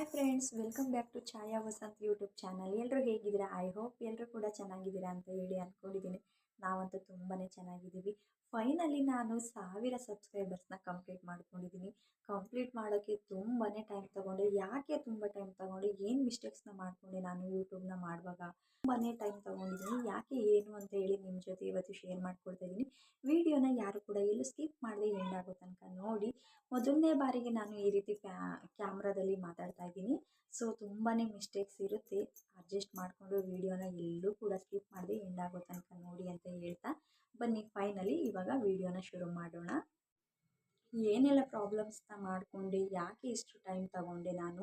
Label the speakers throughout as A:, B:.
A: Hi friends welcome back to Chhaya Vasant YouTube channel ಎಲ್ಲರೂ ಹೇಗಿದ್ದೀರಾ? I hope ಎಲ್ಲರೂ ಕೂಡ ಚೆನ್ನಾಗಿದ್ದೀರಾ ಅಂತ ಹೇಳಿ ಅಂದ್ಕೊಂಡಿದ್ದೀನಿ ನಾವಂತೂ ತುಂಬಾ ಚೆನ್ನಾಗಿದ್ದೀವಿ. ಫೈನಲಿ ನಾನು ಸಾವಿರ ಸಬ್ಸ್ಕ್ರೈಬರ್ಸ್ನ ಕಂಪ್ಲೀಟ್ ಮಾಡ್ಕೊಂಡಿದ್ದೀನಿ. ಕಂಪ್ಲೀಟ್ ಮಾಡೋಕ್ಕೆ ತುಂಬಾ ಟೈಮ್ ತಗೊಂಡೆ. ಯಾಕೆ ತುಂಬ ಟೈಮ್ ತಗೊಂಡೆ? ಏನು ಮಿಸ್ಟೇಕ್ಸ್ನ ಮಾಡಿಕೊಂಡೆ ನಾನು ಯೂಟ್ಯೂಬ್ನ ಮಾಡುವಾಗ? ತುಂಬಾ ಟೈಮ್ ತೊಗೊಂಡಿದ್ದೀನಿ ಯಾಕೆ ಏನು ಅಂತ ಹೇಳಿ ನಿಮ್ಮ ಜೊತೆ ಇವತ್ತು ಶೇರ್ ಮಾಡ್ಕೊಳ್ತಾ ಇದ್ದೀನಿ ವಿಡಿಯೋನ ಯಾರು ಕೂಡ ಎಲ್ಲೂ ಸ್ಕಿಪ್ ಮಾಡದೆ ಎಂಡ್ ಆಗೋ ತನಕ ನೋಡಿ. ಮೊದಲನೇ ಬಾರಿಗೆ ನಾನು ಈ ರೀತಿ ಕ್ಯಾಮ್ರಾದಲ್ಲಿ ಮಾತಾಡ್ತಾ ಇದ್ದೀನಿ. ಸೊ ತುಂಬಾ ಮಿಸ್ಟೇಕ್ಸ್ ಇರುತ್ತೆ. ಅಡ್ಜಸ್ಟ್ ಮಾಡಿಕೊಂಡು ವಿಡಿಯೋನ ಎಲ್ಲೂ ಕೂಡ ಸ್ಕಿಪ್ ಮಾಡದೆ ಎಂಡಾಗೋ ತನಕ ನೋಡಿ ಅಂತ ಹೇಳ್ತಾ. ಬನ್ನಿ ಫೈನಲಿ ಇವಾಗ ವಿಡಿಯೋನ ಶುರು ಮಾಡೋಣ. ಏನೆಲ್ಲ ಪ್ರಾಬ್ಲಮ್ಸ್ನ ಮಾಡಿಕೊಂಡೆ, ಯಾಕೆ ಇಷ್ಟು ಟೈಮ್ ತಗೊಂಡೆ ನಾನು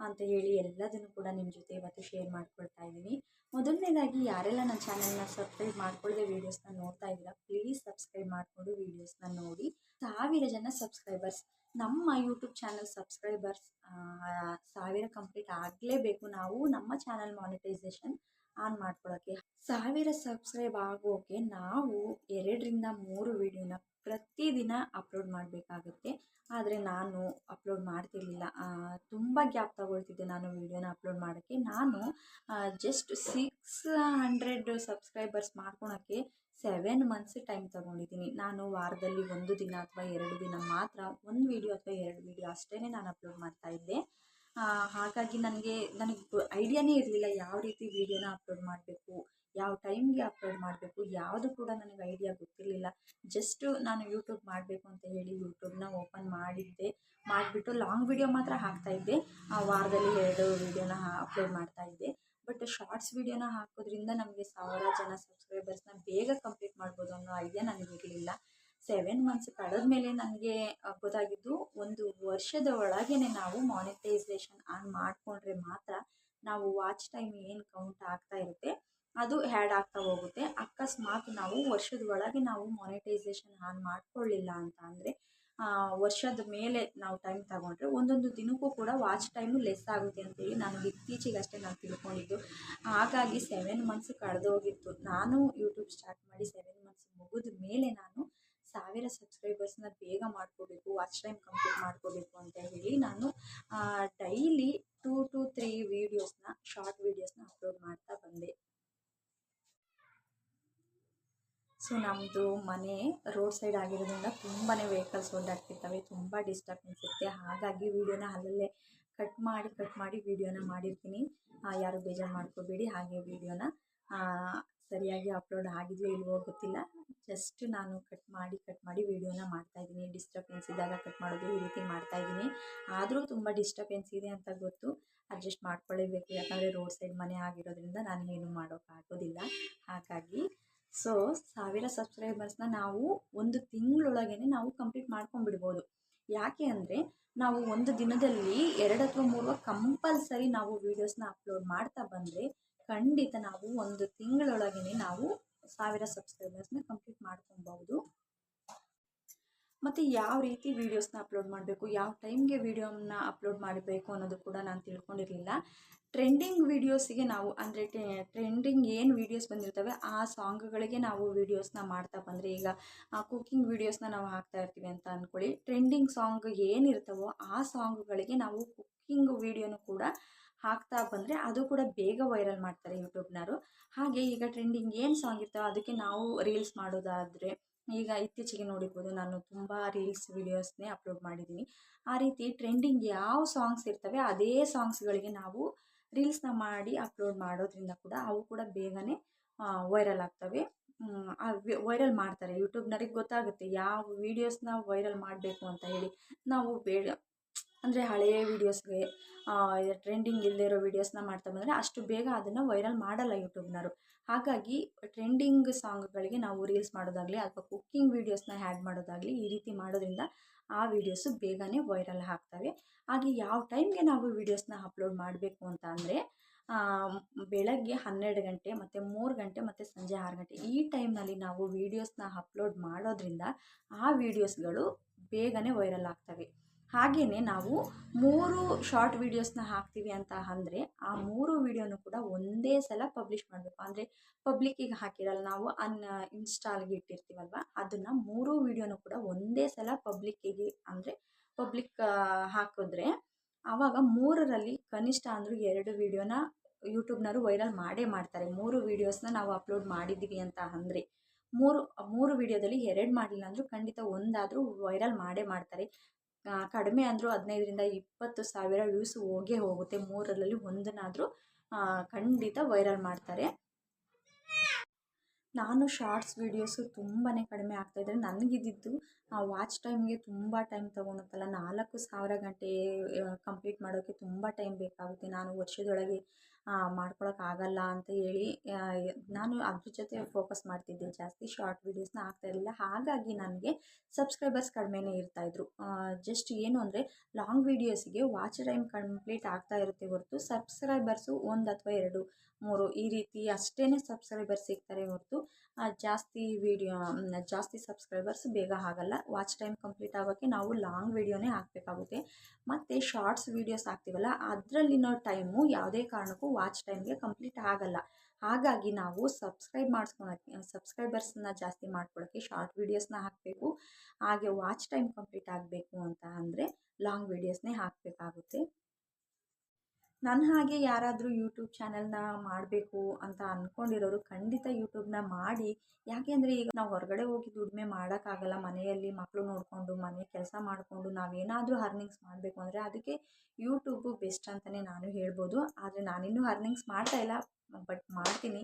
A: ಅಂತ ಹೇಳಿ ಎಲ್ಲದನ್ನು ಕೂಡ ನಿಮ್ಮ ಜೊತೆ ಇವತ್ತು ಶೇರ್ ಮಾಡ್ಕೊಳ್ತಾ ಇದ್ದೀನಿ. ಮೊದಲನೇದಾಗಿ ಯಾರೆಲ್ಲ ನನ್ನ ಚಾನಲ್ನ ಸಬ್ಸ್ಕ್ರೈಬ್ ಮಾಡ್ಕೊಳ್ಳದೆ ವೀಡಿಯೋಸ್ನ ನೋಡ್ತಾ ಇದ್ದೀರಾ ಪ್ಲೀಸ್ ಸಬ್ಸ್ಕ್ರೈಬ್ ಮಾಡಿಕೊಂಡು ವೀಡಿಯೋಸ್ನ ನೋಡಿ. ಸಾವಿರ ಜನ ಸಬ್ಸ್ಕ್ರೈಬರ್ಸ್ ನಮ್ಮ ಯೂಟ್ಯೂಬ್ ಚಾನಲ್ ಸಬ್ಸ್ಕ್ರೈಬರ್ಸ್ ಸಾವಿರ ಕಂಪ್ಲೀಟ್ ಆಗಲೇಬೇಕು. ನಾವು ನಮ್ಮ ಚಾನಲ್ ಮಾನಿಟೈಸೇಷನ್ ಆನ್ ಮಾಡ್ಕೊಳ್ಳೋಕ್ಕೆ ಸಾವಿರ ಸಬ್ಸ್ಕ್ರೈಬ್ ಆಗೋಕೆ ನಾವು ಎರಡರಿಂದ ಮೂರು ವಿಡಿಯೋನ ಪ್ರತಿದಿನ ಅಪ್ಲೋಡ್ ಮಾಡಬೇಕಾಗುತ್ತೆ. ಆದರೆ ನಾನು ಅಪ್ಲೋಡ್ ಮಾಡ್ತಿರ್ಲಿಲ್ಲ. ತುಂಬ ಗ್ಯಾಪ್ ತಗೊಳ್ತಿದ್ದೆ ನಾನು ವೀಡಿಯೋನ ಅಪ್ಲೋಡ್ ಮಾಡೋಕ್ಕೆ. ನಾನು ಜಸ್ಟ್ ಸಿಕ್ಸ್ ಹಂಡ್ರೆಡ್ ಸಬ್ಸ್ಕ್ರೈಬರ್ಸ್ ಮಾಡ್ಕೊಳಕ್ಕೆ ಸೆವೆನ್ ಮಂತ್ಸ್ ಟೈಮ್ ತೊಗೊಂಡಿದ್ದೀನಿ. ನಾನು ವಾರದಲ್ಲಿ ಒಂದು ದಿನ ಅಥವಾ ಎರಡು ದಿನ ಮಾತ್ರ, ಒಂದು ವಿಡಿಯೋ ಅಥವಾ ಎರಡು ವೀಡಿಯೋ ಅಷ್ಟೇ ನಾನು ಅಪ್ಲೋಡ್ ಮಾಡ್ತಾ ಇದ್ದೆ. ಹಾಗಾಗಿ ನನಗೆ ನನಗೆ ಐಡಿಯಾನೇ ಇರಲಿಲ್ಲ ಯಾವ ರೀತಿ ವಿಡಿಯೋನ ಅಪ್ಲೋಡ್ ಮಾಡಬೇಕು. ಯಾವ ಟೈಮ್ಗೆ ಅಪ್ಲೋಡ್ ಮಾಡಬೇಕು, ಯಾವುದು ಕೂಡ ನನಗೆ ಐಡಿಯಾ ಗೊತ್ತಿರಲಿಲ್ಲ. ಜಸ್ಟು ನಾನು ಯೂಟ್ಯೂಬ್ ಮಾಡಬೇಕು ಅಂತ ಹೇಳಿ ಯೂಟ್ಯೂಬ್ನ ಓಪನ್ ಮಾಡಿದ್ದೆ. ಮಾಡಿಬಿಟ್ಟು ಲಾಂಗ್ ವಿಡಿಯೋ ಮಾತ್ರ ಹಾಕ್ತಾಯಿದ್ದೆ ವಾರದಲ್ಲಿ ಎರಡು ವಿಡಿಯೋನ ಅಪ್ಲೋಡ್ ಮಾಡ್ತಾಯಿದ್ದೆ ಬಟ್ ಶಾರ್ಟ್ಸ್ ವಿಡಿಯೋನ ಹಾಕೋದ್ರಿಂದ ನಮಗೆ ಸಾವಿರ ಜನ ಸಬ್ಸ್ಕ್ರೈಬರ್ಸ್ನ ಬೇಗ ಕಂಪ್ಲೀಟ್ ಮಾಡ್ಬೋದು ಅನ್ನೋ ಐಡಿಯಾ ನನಗಿರಲಿಲ್ಲ ಸೆವೆನ್ ಮಂತ್ಸ್ ಕಳೆದ ಮೇಲೆ ನನಗೆ ಗೊತ್ತಾಗಿದ್ದು, ಒಂದು ವರ್ಷದ ಒಳಗೇ ನಾವು ಮಾನಿಟೈಸೇಷನ್ ಆನ್ ಮಾಡಿಕೊಂಡ್ರೆ ಮಾತ್ರ ನಾವು ವಾಚ್ ಟೈಮ್ ಏನು ಕೌಂಟ್ ಆಗ್ತಾ ಇರುತ್ತೆ. ಅದು ಹ್ಯಾಡ್ ಆಗ್ತಾ ಹೋಗುತ್ತೆ. ಅಕಸ್ಮಾತ್ ನಾವು ವರ್ಷದ ಒಳಗೆ ನಾವು ಮಾನಿಟೈಸೇಷನ್ ಆನ್ ಮಾಡ್ಕೊಳ್ಳಿಲ್ಲ ಅಂತ ಅಂದರೆ ವರ್ಷದ ಮೇಲೆ ನಾವು ಟೈಮ್ ತಗೊಂಡ್ರೆ ಒಂದೊಂದು ದಿನಕ್ಕೂ ಕೂಡ ವಾಚ್ ಟೈಮು ಲೆಸ್ ಆಗುತ್ತೆ ಅಂತೇಳಿ ನನಗೆ ಇತ್ತೀಚೆಗಷ್ಟೇ ನಾನು ತಿಳ್ಕೊಂಡಿದ್ದು. ಹಾಗಾಗಿ ಸೆವೆನ್ ಮಂತ್ಸ್ ಕಳೆದೋಗಿತ್ತು ನಾನು ಯೂಟ್ಯೂಬ್ ಸ್ಟಾರ್ಟ್ ಮಾಡಿ ಸೆವೆನ್ ಮಂತ್ಸ್ ಮುಗಿದ ಮೇಲೆ ನಾನು ಸಾವಿರ ಸಬ್ಸ್ಕ್ರೈಬರ್ಸ್ನ ಬೇಗ ಮಾಡ್ಕೋಬೇಕು ವಾಚ್ ಟೈಮ್ ಕಂಪ್ಲೀಟ್ ಮಾಡ್ಕೋಬೇಕು ಅಂತ ಹೇಳಿ ನಾನು ಡೈಲಿ ಟೂ ಟು ತ್ರೀ ವೀಡಿಯೋಸ್ನ ಶಾರ್ಟ್ ವೀಡಿಯೋಸ್ನ ಅಪ್ಲೋಡ್ ಮಾಡ್ತಾ ಬಂದೆ. ಸೊ ನಮ್ಮದು ಮನೆ ರೋಡ್ ಸೈಡ್ ಆಗಿರೋದ್ರಿಂದ ತುಂಬಾ ವೆಹಿಕಲ್ಸ್ ಓಡಾಡ್ತಿರ್ತವೆ ತುಂಬ ಡಿಸ್ಟರ್ಬೆನ್ಸ್ ಇರುತ್ತೆ. ಹಾಗಾಗಿ ವೀಡಿಯೋನ ಅಲ್ಲಲ್ಲೇ ಕಟ್ ಮಾಡಿ ಕಟ್ ಮಾಡಿ ವೀಡಿಯೋನ ಮಾಡಿರ್ತೀನಿ. ಯಾರು ಬೇಜಾರು ಮಾಡ್ಕೋಬೇಡಿ, ಹಾಗೆ ವೀಡಿಯೋನ ಸರಿಯಾಗಿ ಅಪ್ಲೋಡ್ ಆಗಿದೆಯೋ ಇಲ್ವೋ ಗೊತ್ತಿಲ್ಲ. ಜಸ್ಟ್ ನಾನು ಕಟ್ ಮಾಡಿ ಕಟ್ ಮಾಡಿ ವೀಡಿಯೋನ ಮಾಡ್ತಾಯಿದ್ದೀನಿ ಡಿಸ್ಟರ್ಬೆನ್ಸ್ ಇದ್ದಾಗ ಕಟ್ ಮಾಡೋದು ಈ ರೀತಿ ಮಾಡ್ತಾಯಿದ್ದೀನಿ ಆದರೂ ತುಂಬ ಡಿಸ್ಟರ್ಬೆನ್ಸ್ ಇದೆ ಅಂತ ಗೊತ್ತು. ಅಡ್ಜಸ್ಟ್ ಮಾಡ್ಕೊಳ್ಳೇಬೇಕು. ಯಾಕಂದರೆ ರೋಡ್ ಸೈಡ್ ಮನೆ ಆಗಿರೋದ್ರಿಂದ ನಾನು ಏನು ಮಾಡೋಕ್ಕಾಗೋದಿಲ್ಲ ಹಾಗಾಗಿ ಸೊ ಸಾವಿರ ಸಬ್ಸ್ಕ್ರೈಬರ್ಸ್ನ ನಾವು ಒಂದು ತಿಂಗಳೊಳಗೇ ನಾವು ಕಂಪ್ಲೀಟ್ ಮಾಡ್ಕೊಂಡ್ಬಿಡ್ಬೋದು. ಯಾಕೆ ಅಂದರೆ, ನಾವು ಒಂದು ದಿನದಲ್ಲಿ ಎರಡು ಅಥವಾ ಮೂರು ಕಂಪಲ್ಸರಿ ನಾವು ವೀಡಿಯೋಸ್ನ ಅಪ್ಲೋಡ್ ಮಾಡ್ತಾ ಬಂದರೆ, ಖಂಡಿತ ನಾವು ಒಂದು ತಿಂಗಳೊಳಗೇ ನಾವು ಸಾವಿರ ಸಬ್ಸ್ಕ್ರೈಬರ್ಸ್ನ ಕಂಪ್ಲೀಟ್ ಮಾಡ್ಕೊಬಹುದು ಮತ್ತು ಯಾವ ರೀತಿ ವೀಡಿಯೋಸ್ನ ಅಪ್ಲೋಡ್ ಮಾಡಬೇಕು, ಯಾವ ಟೈಮ್ಗೆ ವೀಡಿಯೋನ ಅಪ್ಲೋಡ್ ಮಾಡಬೇಕು ಅನ್ನೋದು ಕೂಡ ನಾನು ತಿಳ್ಕೊಂಡಿರಲಿಲ್ಲ. ಟ್ರೆಂಡಿಂಗ್ ವೀಡಿಯೋಸಿಗೆ ನಾವು ಅಂದರೆ ಟ್ರೆಂಡಿಂಗ್ ಏನು ವೀಡಿಯೋಸ್ ಬಂದಿರ್ತವೆ, ಆ ಸಾಂಗ್ಗಳಿಗೆ ನಾವು ವೀಡಿಯೋಸ್ನ ಮಾಡ್ತಾ ಬಂದರೆ ಈಗ ಕುಕ್ಕಿಂಗ್ ವೀಡಿಯೋಸ್ನ ನಾವು ಹಾಕ್ತಾ ಇರ್ತೀವಿ ಅಂತ ಅಂದ್ಕೊಳ್ಳಿ ಟ್ರೆಂಡಿಂಗ್ ಸಾಂಗ್ ಏನಿರ್ತವೋ ಆ ಸಾಂಗ್ಗಳಿಗೆ ನಾವು ಕುಕ್ಕಿಂಗ್ ವೀಡಿಯೋನು ಕೂಡ ಹಾಕ್ತಾ ಬಂದರೆ ಅದು ಕೂಡ ಬೇಗ ವೈರಲ್ ಮಾಡ್ತಾರೆ ಯೂಟ್ಯೂಬ್ನವರು. ಹಾಗೆ ಈಗ ಟ್ರೆಂಡಿಂಗ್ ಏನು ಸಾಂಗ್ ಇರ್ತವೋ ಅದಕ್ಕೆ ನಾವು ರೀಲ್ಸ್ ಮಾಡೋದಾದರೆ, ಈಗ ಇತ್ತೀಚೆಗೆ ನೋಡಿರ್ಬೋದು ನಾನು ತುಂಬ ರೀಲ್ಸ್ ವೀಡಿಯೋಸ್ನೇ ಅಪ್ಲೋಡ್ ಮಾಡಿದ್ದೀನಿ. ಆ ರೀತಿ ಟ್ರೆಂಡಿಂಗ್ ಯಾವ ಸಾಂಗ್ಸ್ ಇರ್ತವೆ, ಅದೇ ಸಾಂಗ್ಸ್ಗಳಿಗೆ ನಾವು ರೀಲ್ಸ್ನ ಮಾಡಿ ಅಪ್ಲೋಡ್ ಮಾಡೋದ್ರಿಂದ ಕೂಡ ಅವು ಕೂಡ ಬೇಗನೆ ವೈರಲ್ ಆಗ್ತವೆ. ವೈರಲ್ ಮಾಡ್ತಾರೆ. ಯೂಟ್ಯೂಬ್ನವ್ರಿಗೆ ಗೊತ್ತಾಗುತ್ತೆ, ಯಾವ ವೀಡಿಯೋಸ್ನ ವೈರಲ್ ಮಾಡಬೇಕು ಅಂತ ಹೇಳಿ. ನಾವು ಬೇಡ ಅಂದರೆ ಹಳೆಯ ವೀಡಿಯೋಸ್ಗೆ ಟ್ರೆಂಡಿಂಗ್ ಇಲ್ಲದೆ ಇರೋ ವೀಡಿಯೋಸ್ನ ಮಾಡ್ತಾ ಬಂದರೆ ಅಷ್ಟು ಬೇಗ ಅದನ್ನು ವೈರಲ್ ಮಾಡಲ್ಲ ಯೂಟ್ಯೂಬ್ನವರು ಹಾಗಾಗಿ ಟ್ರೆಂಡಿಂಗ್ ಸಾಂಗ್ಗಳಿಗೆ ನಾವು ರೀಲ್ಸ್ ಮಾಡೋದಾಗಲಿ ಅಥವಾ ಕುಕ್ಕಿಂಗ್ ವೀಡಿಯೋಸ್ನ ಹ್ಯಾಡ್ ಮಾಡೋದಾಗಲಿ ಈ ರೀತಿ ಮಾಡೋದ್ರಿಂದ ಆ ವೀಡಿಯೋಸು ಬೇಗನೆ ವೈರಲ್ ಆಗ್ತವೆ. ಹಾಗೆ ಯಾವ ಟೈಮ್ಗೆ ನಾವು ವೀಡಿಯೋಸ್ನ ಅಪ್ಲೋಡ್ ಮಾಡಬೇಕು ಅಂತ ಅಂದರೆ ಬೆಳಗ್ಗೆ ಹನ್ನೆರಡು ಗಂಟೆ ಮತ್ತು ಮೂರು ಗಂಟೆ ಮತ್ತು ಸಂಜೆ ಆರು ಗಂಟೆ ಈ ಟೈಮ್ನಲ್ಲಿ ನಾವು ವೀಡಿಯೋಸ್ನ ಅಪ್ಲೋಡ್ ಮಾಡೋದ್ರಿಂದ ಆ ವೀಡಿಯೋಸ್ಗಳು ಬೇಗನೆ ವೈರಲ್ ಆಗ್ತವೆ. ಹಾಗೆಯೇ ನಾವು ಮೂರು ಶಾರ್ಟ್ ವೀಡಿಯೋಸ್ನ ಹಾಕ್ತೀವಿ ಅಂತ ಅಂದರೆ ಆ ಮೂರು ವೀಡಿಯೋನು ಕೂಡ ಒಂದೇ ಸಲ ಪಬ್ಲಿಷ್ ಮಾಡಬೇಕು. ಅಂದರೆ ಪಬ್ಲಿಕ್ಕಿಗೆ ಹಾಕಿರಲ್ಲ, ನಾವು ಅನ್ ಇನ್ಸ್ಟಾಲ್ಗೆ ಇಟ್ಟಿರ್ತೀವಲ್ವ, ಅದನ್ನು ಮೂರು ವೀಡಿಯೋನು ಕೂಡ ಒಂದೇ ಸಲ ಪಬ್ಲಿಕ್ಕಿಗೆ ಅಂದರೆ ಪಬ್ಲಿಕ್ ಹಾಕಿದ್ರೆ ಆವಾಗ ಮೂರರಲ್ಲಿ ಕನಿಷ್ಠ ಅಂದರೂ ಎರಡು ವೀಡಿಯೋನ ಯೂಟ್ಯೂಬ್ನವರು ವೈರಲ್ ಮಾಡೇ ಮಾಡ್ತಾರೆ. ಮೂರು ವೀಡಿಯೋಸ್ನ ನಾವು ಅಪ್ಲೋಡ್ ಮಾಡಿದ್ದೀವಿ ಅಂತ ಅಂದರೆ ಮೂರು ಮೂರು ವಿಡಿಯೋದಲ್ಲಿ ಎರಡು ಮಾಡಲಿಲ್ಲ ಅಂದರೂ ಖಂಡಿತ ಒಂದಾದರೂ ವೈರಲ್ ಮಾಡೇ ಮಾಡ್ತಾರೆ. ಕಡಿಮೆ ಅಂದರೂ ಹದಿನೈದರಿಂದ ಇಪ್ಪತ್ತು ಸಾವಿರ ವ್ಯೂಸ್ ಹೋಗೇ ಹೋಗುತ್ತೆ. ಮೂರರಲ್ಲಿ ಒಂದನ್ನಾದರೂ ಖಂಡಿತ ವೈರಲ್ ಮಾಡ್ತಾರೆ. ನಾನು ಶಾರ್ಟ್ಸ್ ವೀಡಿಯೋಸು ತುಂಬಾ ಕಡಿಮೆ ಆಗ್ತಾಯಿದ್ರೆ ನನಗಿದ್ದಿದ್ದು ವಾಚ್ ಟೈಮ್ಗೆ ತುಂಬ ಟೈಮ್ ತೊಗೊಳುತ್ತಲ್ಲ. ನಾಲ್ಕು ಸಾವಿರ ಗಂಟೆ ಕಂಪ್ಲೀಟ್ ಮಾಡೋಕ್ಕೆ ತುಂಬ ಟೈಮ್ ಬೇಕಾಗುತ್ತೆ. ನಾನು ವರ್ಷದೊಳಗೆ ಮಾಡ್ಕೊಳಕ್ಕಾಗಲ್ಲ ಅಂತ ಹೇಳಿ ನಾನು ಅದ್ರ ಜೊತೆ ಫೋಕಸ್ ಮಾಡ್ತಿದ್ದೆ ಜಾಸ್ತಿ ಶಾರ್ಟ್ ವೀಡಿಯೋಸ್ನ ಹಾಕ್ತಾಯಿರಲಿಲ್ಲ ಹಾಗಾಗಿ ನನಗೆ ಸಬ್ಸ್ಕ್ರೈಬರ್ಸ್ ಕಡಿಮೆನೇ ಇರ್ತಾಯಿದ್ರು ಜಸ್ಟ್ ಏನು ಅಂದರೆ ಲಾಂಗ್ ವೀಡಿಯೋಸಿಗೆ ವಾಚ್ ಟೈಮ್ ಕಂಪ್ಲೀಟ್ ಆಗ್ತಾ ಇರುತ್ತೆ ಹೊರತು ಸಬ್ಸ್ಕ್ರೈಬರ್ಸು ಒಂದು ಅಥವಾ ಎರಡು, ಮೂರು, ಈ ರೀತಿ ಅಷ್ಟೇ ಸಬ್ಸ್ಕ್ರೈಬರ್ಸ್ ಸಿಗ್ತಾರೆ ಹೊರತು ಜಾಸ್ತಿ ವೀಡಿಯೋ ಜಾಸ್ತಿ ಸಬ್ಸ್ಕ್ರೈಬರ್ಸ್ ಬೇಗ ಆಗಲ್ಲ. ವಾಚ್ ಟೈಮ್ ಕಂಪ್ಲೀಟ್ ಆಗೋಕ್ಕೆ ನಾವು ಲಾಂಗ್ ವೀಡಿಯೋನೇ ಹಾಕಬೇಕಾಗುತ್ತೆ. ಮತ್ತು ಶಾರ್ಟ್ಸ್ ವೀಡಿಯೋಸ್ ಹಾಕ್ತೀವಲ್ಲ, ಅದರಲ್ಲಿನ ಟೈಮು ಯಾವುದೇ ಕಾರಣಕ್ಕೂ ವಾಚ್ ಟೈಮ್ಗೆ ಕಂಪ್ಲೀಟ್ ಆಗಲ್ಲ. ಹಾಗಾಗಿ ನಾವು ಸಬ್ಸ್ಕ್ರೈಬ್ ಮಾಡಿಸ್ಕೊಳಕ್ಕೆ ಸಬ್ಸ್ಕ್ರೈಬರ್ಸನ್ನ ಜಾಸ್ತಿ ಮಾಡ್ಕೊಳ್ಳೋಕ್ಕೆ ಶಾರ್ಟ್ ವೀಡಿಯೋಸ್ನ ಹಾಕಬೇಕು. ಹಾಗೆ ವಾಚ್ ಟೈಮ್ ಕಂಪ್ಲೀಟ್ ಆಗಬೇಕು ಅಂತ ಅಂದರೆ ಲಾಂಗ್ ವೀಡಿಯೋಸ್ನೇ ಹಾಕಬೇಕಾಗುತ್ತೆ. ನನ್ನ ಹಾಗೆ ಯಾರಾದರೂ ಯೂಟ್ಯೂಬ್ ಚಾನೆಲ್ನ ಮಾಡಬೇಕು ಅಂತ ಅಂದ್ಕೊಂಡಿರೋರು ಖಂಡಿತ ಯೂಟ್ಯೂಬ್ನ ಮಾಡಿ. ಯಾಕೆ ಅಂದರೆ ಈಗ ನಾವು ಹೊರಗಡೆ ಹೋಗಿ ದುಡಿಮೆ ಮಾಡೋಕ್ಕಾಗಲ್ಲ. ಮನೆಯಲ್ಲಿ ಮಕ್ಕಳು ನೋಡಿಕೊಂಡು, ಮನೆ ಕೆಲಸ ಮಾಡಿಕೊಂಡು ನಾವೇನಾದರೂ ಅರ್ನಿಂಗ್ಸ್ ಮಾಡಬೇಕು ಅಂದರೆ ಅದಕ್ಕೆ ಯೂಟ್ಯೂಬು ಬೆಸ್ಟ್ ಅಂತಲೇ ನಾನು ಹೇಳ್ಬೋದು. ಆದರೆ ನಾನಿನ್ನೂ ಅರ್ನಿಂಗ್ಸ್ ಮಾಡ್ತಾಯಿಲ್ಲ ಬಟ್ ಮಾಡ್ತೀನಿ.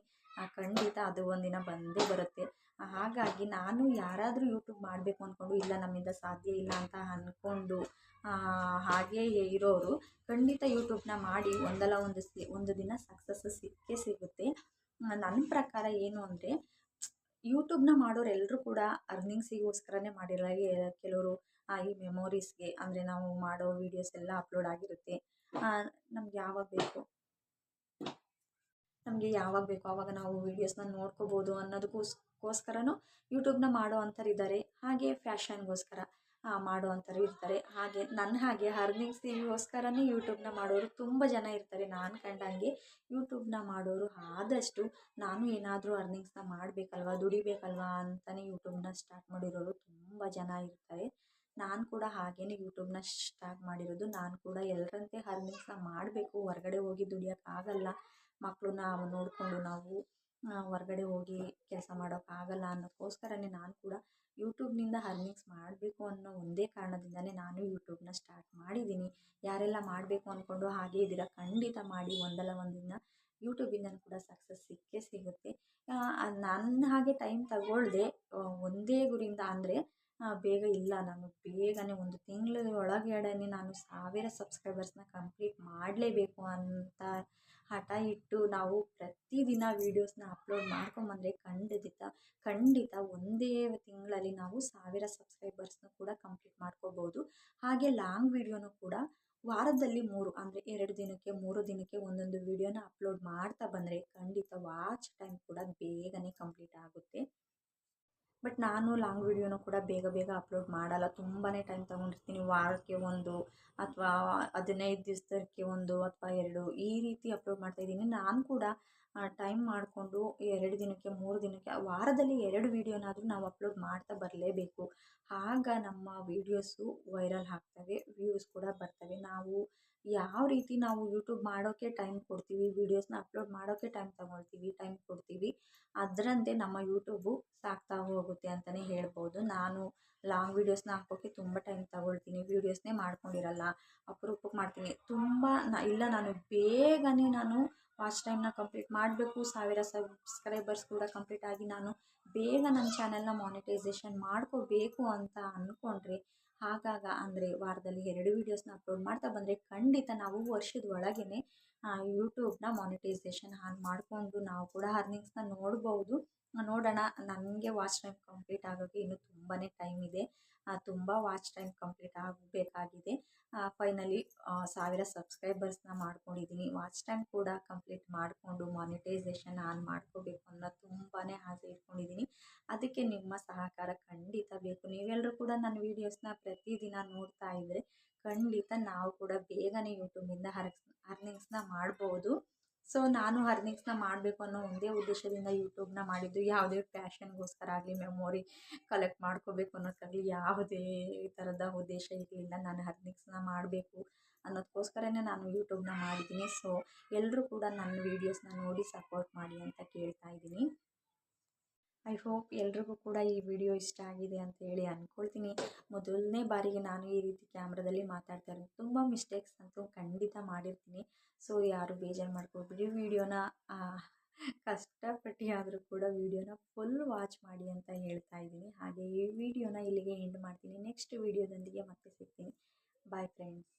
A: ಖಂಡಿತ ಅದು ಒಂದಿನ ಬಂದೇ ಬರುತ್ತೆ. ಹಾಗಾಗಿ ನಾನು ಯಾರಾದರೂ ಯೂಟ್ಯೂಬ್ ಮಾಡಬೇಕು ಅಂದ್ಕೊಂಡು ಇಲ್ಲ ನಮ್ಮಿಂದ ಸಾಧ್ಯ ಇಲ್ಲ ಅಂತ ಅಂದ್ಕೊಂಡು ಹಾಗೇ ಇರೋರು ಖಂಡಿತ ಯೂಟ್ಯೂಬ್ನ ಮಾಡಿ ಒಂದಲ್ಲ ಒಂದು ಒಂದು ದಿನ ಸಕ್ಸಸ್ ಸಿಕ್ಕೇ ಸಿಗುತ್ತೆ. ನನ್ನ ಪ್ರಕಾರ ಏನು ಅಂದರೆ ಯೂಟ್ಯೂಬ್ನ ಮಾಡೋರೆಲ್ಲರೂ ಕೂಡ ಅರ್ನಿಂಗ್ಸಿಗೋಸ್ಕರನೇ ಮಾಡಿರಲ್ಲ ಕೆಲವರು ಈ ಮೆಮೊರೀಸ್ಗೆ ಅಂದರೆ ನಾವು ಮಾಡೋ ವೀಡಿಯೋಸ್ ಎಲ್ಲ ಅಪ್ಲೋಡ್ ಆಗಿರುತ್ತೆ. ನಮ್ಗೆ ಯಾವಾಗ ಬೇಕು? ನಮಗೆ ಯಾವಾಗ ಬೇಕೋ ಆವಾಗ ನಾವು ವೀಡಿಯೋಸ್ನ ನೋಡ್ಕೋಬೋದು ಅನ್ನೋದಕ್ಕೋಸ್ಕರನೂ ಯೂಟ್ಯೂಬ್ನ ಮಾಡೋ ಅಂಥವ್ರಿದ್ದಾರೆ ಹಾಗೆ ಫ್ಯಾಷನ್ಗೋಸ್ಕರ ಮಾಡುವಂಥವ್ರು ಇರ್ತಾರೆ. ಹಾಗೆ ನನ್ನ ಹಾಗೆ ಅರ್ನಿಂಗ್ಸಿಗೋಸ್ಕರನೇ ಯೂಟ್ಯೂಬ್ನ ಮಾಡೋರು ತುಂಬ ಜನ ಇರ್ತಾರೆ. ನಾನು ಕಂಡಂಗೆ ಯೂಟ್ಯೂಬ್ನ ಮಾಡೋರು ಆದಷ್ಟು ನಾನು ಏನಾದರೂ ಅರ್ನಿಂಗ್ಸ್ನ ಮಾಡಬೇಕಲ್ವ, ದುಡಿಬೇಕಲ್ವ ಅಂತಲೇ ಯೂಟ್ಯೂಬ್ನ ಸ್ಟಾರ್ಟ್ ಮಾಡಿರೋರು ತುಂಬ ಜನ ಇರ್ತಾರೆ. ನಾನು ಕೂಡ ಹಾಗೇ ಯೂಟ್ಯೂಬ್ನ ಸ್ಟಾರ್ಟ್ ಮಾಡಿರೋದು. ನಾನು ಕೂಡ ಎಲ್ಲರಂತೆ ಅರ್ನಿಂಗ್ಸ್ನ ಮಾಡಬೇಕು, ಹೊರಗಡೆ ಹೋಗಿ ದುಡಿಯೋಕ್ಕಾಗಲ್ಲ. ಮಕ್ಕಳನ್ನ ನೋಡಿಕೊಂಡು ನಾವು ಹೊರ್ಗಡೆ ಹೋಗಿ ಕೆಲಸ ಮಾಡೋಕ್ಕಾಗಲ್ಲ ಅನ್ನೋಕ್ಕೋಸ್ಕರನೇ ನಾನು ಕೂಡ ಯೂಟ್ಯೂಬ್ನಿಂದ ಅರ್ನಿಂಗ್ಸ್ ಮಾಡಬೇಕು ಅನ್ನೋ ಒಂದೇ ಕಾರಣದಿಂದನೇ ನಾನು ಯೂಟ್ಯೂಬ್ನ ಸ್ಟಾರ್ಟ್ ಮಾಡಿದ್ದೀನಿ. ಯಾರೆಲ್ಲ ಮಾಡಬೇಕು ಅಂದ್ಕೊಂಡು ಹಾಗೆ ಇದ್ದೀರ, ಖಂಡಿತ ಮಾಡಿ. ಒಂದಲ್ಲ ಒಂದು ದಿನ ಯೂಟ್ಯೂಬಿಂದನೂ ಕೂಡ ಸಕ್ಸಸ್ ಸಿಕ್ಕೇ ಸಿಗುತ್ತೆ. ನನ್ನ ಹಾಗೆ ಟೈಮ್ ತಗೊಳ್ಳದೆ ಒಂದೇ ಗುರಿಯಿಂದ ಅಂದರೆ ಬೇಗ ಇಲ್ಲ. ನಾನು ಬೇಗನೆ ಒಂದು ತಿಂಗಳ ಒಳಗಡೆನೆ ನಾನು ಸಾವಿರ ಸಬ್ಸ್ಕ್ರೈಬರ್ಸ್ನ ಕಂಪ್ಲೀಟ್ ಮಾಡಲೇಬೇಕು ಅಂತ ಹಠ ಇಟ್ಟು ನಾವು ಪ್ರತಿದಿನ ವೀಡಿಯೋಸ್ನ ಅಪ್ಲೋಡ್ ಮಾಡ್ಕೊಂಬಂದರೆ ಖಂಡಿತ ಖಂಡಿತ ಒಂದೇ ತಿಂಗಳಲ್ಲಿ ನಾವು ಸಾವಿರ ಸಬ್ಸ್ಕ್ರೈಬರ್ಸ್ನ ಕೂಡ ಕಂಪ್ಲೀಟ್ ಮಾಡ್ಕೋಬೋದು. ಹಾಗೆ ಲಾಂಗ್ ವೀಡಿಯೋನು ಕೂಡ ವಾರದಲ್ಲಿ ಮೂರು ಅಂದರೆ ಎರಡು ದಿನಕ್ಕೆ, ಮೂರು ದಿನಕ್ಕೆ ಒಂದೊಂದು ವೀಡಿಯೋನ ಅಪ್ಲೋಡ್ ಮಾಡ್ತಾ ಬಂದರೆ ಖಂಡಿತ ವಾಚ್ ಟೈಮ್ ಕೂಡ ಬೇಗನೆ ಕಂಪ್ಲೀಟ್ ಆಗುತ್ತೆ. ಬಟ್ ನಾನು ಲಾಂಗ್ ವೀಡಿಯೋನು ಕೂಡ ಬೇಗ ಬೇಗ ಅಪ್ಲೋಡ್ ಮಾಡಲ್ಲ. ತುಂಬಾ ಟೈಮ್ ತೊಗೊಂಡಿರ್ತೀನಿ. ವಾರಕ್ಕೆ ಒಂದು ಅಥವಾ ಹದಿನೈದು ದಿವಸಕ್ಕೆ ಒಂದು ಅಥವಾ ಎರಡು ಈ ರೀತಿ ಅಪ್ಲೋಡ್ ಮಾಡ್ತಾಯಿದ್ದೀನಿ ನಾನು ಕೂಡ ಟೈಮ್ ಮಾಡಿಕೊಂಡು ಎರಡು ದಿನಕ್ಕೆ, ಮೂರು ದಿನಕ್ಕೆ, ವಾರದಲ್ಲಿ ಎರಡು ವೀಡಿಯೋನಾದರೂ ನಾವು ಅಪ್ಲೋಡ್ ಮಾಡ್ತಾ ಬರಲೇಬೇಕು. ಆಗ ನಮ್ಮ ವೀಡಿಯೋಸು ವೈರಲ್ ಆಗ್ತವೆ, ವ್ಯೂಸ್ ಕೂಡ ಬರ್ತವೆ. ನಾವು ಯಾವ ರೀತಿ ನಾವು ಯೂಟ್ಯೂಬ್ ಮಾಡೋಕ್ಕೆ ಟೈಮ್ ಕೊಡ್ತೀವಿ ವೀಡಿಯೋಸ್ನ ಅಪ್ಲೋಡ್ ಮಾಡೋಕ್ಕೆ ಟೈಮ್ ತಗೊಳ್ತೀವಿ ಟೈಮ್ ಕೊಡ್ತೀವಿ, ಅದರಂತೆ ನಮ್ಮ ಯೂಟ್ಯೂಬು ಸಾಗ್ತಾ ಹೋಗುತ್ತೆ ಅಂತಲೇ ಹೇಳ್ಬೋದು. ನಾನು ಲಾಂಗ್ ವೀಡಿಯೋಸ್ನ ಹಾಕೋಕ್ಕೆ ತುಂಬ ಟೈಮ್ ತಗೊಳ್ತೀನಿ ವೀಡಿಯೋಸ್ನೇ ಮಾಡ್ಕೊಂಡಿರಲ್ಲ, ಅಪರೂಪಕ್ಕೆ ಮಾಡ್ತೀನಿ. ತುಂಬ ಇಲ್ಲ ನಾನು ಬೇಗನೆ ನಾನು ವಾಚ್ ಟೈಮ್ನ ಕಂಪ್ಲೀಟ್ ಮಾಡಬೇಕು. ಸಾವಿರ ಸಬ್ಸ್ಕ್ರೈಬರ್ಸ್ ಕೂಡ ಕಂಪ್ಲೀಟ್ ಆಗಿ ನಾನು ಬೇಗ ನನ್ನ ಚಾನೆಲ್ನ ಮಾನಿಟೈಸೇಷನ್ ಮಾಡ್ಕೋಬೇಕು ಅಂತ ಅಂದ್ಕೊಂಡ್ರೆ ಆಗಾಗ ಅಂದರೆ ವಾರದಲ್ಲಿ ಎರಡು ವೀಡಿಯೋಸ್ನ ಅಪ್ಲೋಡ್ ಮಾಡ್ತಾ ಬಂದರೆ ಖಂಡಿತ ನಾವು ವರ್ಷದ ಒಳಗೇ ಯೂಟ್ಯೂಬ್ನ ಮಾನಿಟೈಸೇಷನ್ ಆನ್ ಮಾಡಿಕೊಂಡು ನಾವು ಕೂಡ ಅರ್ನಿಂಗ್ಸ್ನ ನೋಡ್ಬೋದು. ನೋಡೋಣ, ನನಗೆ ವಾಚ್ ಟೈಮ್ ಕಂಪ್ಲೀಟ್ ಆಗೋಕ್ಕೆ ಇನ್ನೂ ತುಂಬಾ ಟೈಮ್ ಇದೆ. ತುಂಬ ವಾಚ್ ಟೈಮ್ ಕಂಪ್ಲೀಟ್ ಆಗಬೇಕಾಗಿದೆ. ಫೈನಲಿ ಸಾವಿರ ಸಬ್ಸ್ಕ್ರೈಬರ್ಸ್ನ ಮಾಡ್ಕೊಂಡಿದ್ದೀನಿ. ವಾಚ್ ಟೈಮ್ ಕೂಡ ಕಂಪ್ಲೀಟ್ ಮಾಡಿಕೊಂಡು ಮಾನಿಟೈಸೇಷನ್ ಆನ್ ಮಾಡ್ಕೋಬೇಕು ಅನ್ನೋ ತುಂಬಾ ಆಸೆ ಇಟ್ಕೊಂಡಿದ್ದೀನಿ. ಅದಕ್ಕೆ ನಿಮ್ಮ ಸಹಕಾರ ಖಂಡಿತ ಬೇಕು. ನೀವೆಲ್ಲರೂ ಕೂಡ ನನ್ನ ವೀಡಿಯೋಸ್ನ ಪ್ರತಿದಿನ ನೋಡ್ತಾ ಇದ್ದರೆ ಖಂಡಿತ ನಾವು ಕೂಡ ಬೇಗನೆ ಯೂಟ್ಯೂಬಿಂದ ಹರ್ಸ್ ಅರ್ನಿಂಗ್ಸ್ನ ಮಾಡ್ಬೋದು. ಸೊ, ನಾನು ಅರ್ನಿಂಗ್ಸ್ನ ಮಾಡಬೇಕು ಅನ್ನೋ ಒಂದೇ ಉದ್ದೇಶದಿಂದ ಯೂಟ್ಯೂಬ್ನ ಮಾಡಿದ್ದು, ಯಾವುದೇ ಫ್ಯಾಷನ್ಗೋಸ್ಕರ ಆಗಲಿ, ಮೆಮೊರಿ ಕಲೆಕ್ಟ್ ಮಾಡ್ಕೋಬೇಕು ಅನ್ನೋಕ್ಕಾಗಲಿ ಯಾವುದೇ ಥರದ ಉದ್ದೇಶ ಇರಲಿಲ್ಲ. ನಾನು ಅರ್ನಿಂಗ್ಸ್ನ ಮಾಡಬೇಕು ಅನ್ನೋದಕ್ಕೋಸ್ಕರನೇ ನಾನು ಯೂಟ್ಯೂಬ್ನ ಮಾಡಿದ್ದೀನಿ. ಸೊ ಎಲ್ಲರೂ ಕೂಡ ನನ್ನ ವೀಡಿಯೋಸ್ನ ನೋಡಿ ಸಪೋರ್ಟ್ ಮಾಡಿ ಅಂತ ಕೇಳ್ತಾ ಇದ್ದೀನಿ. ಐ ಹೋಪ್ ಎಲ್ರಿಗೂ ಕೂಡ ಈ ವಿಡಿಯೋ ಇಷ್ಟ ಆಗಿದೆ ಅಂತ ಹೇಳಿ ಅಂದ್ಕೊಳ್ತೀನಿ ಮೊದಲನೇ ಬಾರಿಗೆ ನಾನು ಈ ರೀತಿ ಕ್ಯಾಮ್ರಾದಲ್ಲಿ ಮಾತಾಡ್ತಾ ಇರೋದು. ತುಂಬ ಮಿಸ್ಟೇಕ್ಸ್ ಅಂತೂ ಖಂಡಿತ ಮಾಡಿರ್ತೀನಿ. ಸೊ ಯಾರು ಬೇಜಾರು ಮಾಡ್ಕೊಬಿಡಿ. ವಿಡಿಯೋನ ಕಷ್ಟಪಟ್ಟು ಆದರೂ ಕೂಡ ವೀಡಿಯೋನ ಫುಲ್ ವಾಚ್ ಮಾಡಿ ಅಂತ ಹೇಳ್ತಾ ಇದ್ದೀನಿ. ಹಾಗೆ ಈ ವಿಡಿಯೋನ ಇಲ್ಲಿಗೆ ಎಂಡ್ ಮಾಡ್ತೀನಿ. ನೆಕ್ಸ್ಟ್ ವೀಡಿಯೋದೊಂದಿಗೆ ಮತ್ತೆ ಸಿಗ್ತೀನಿ. Bye friends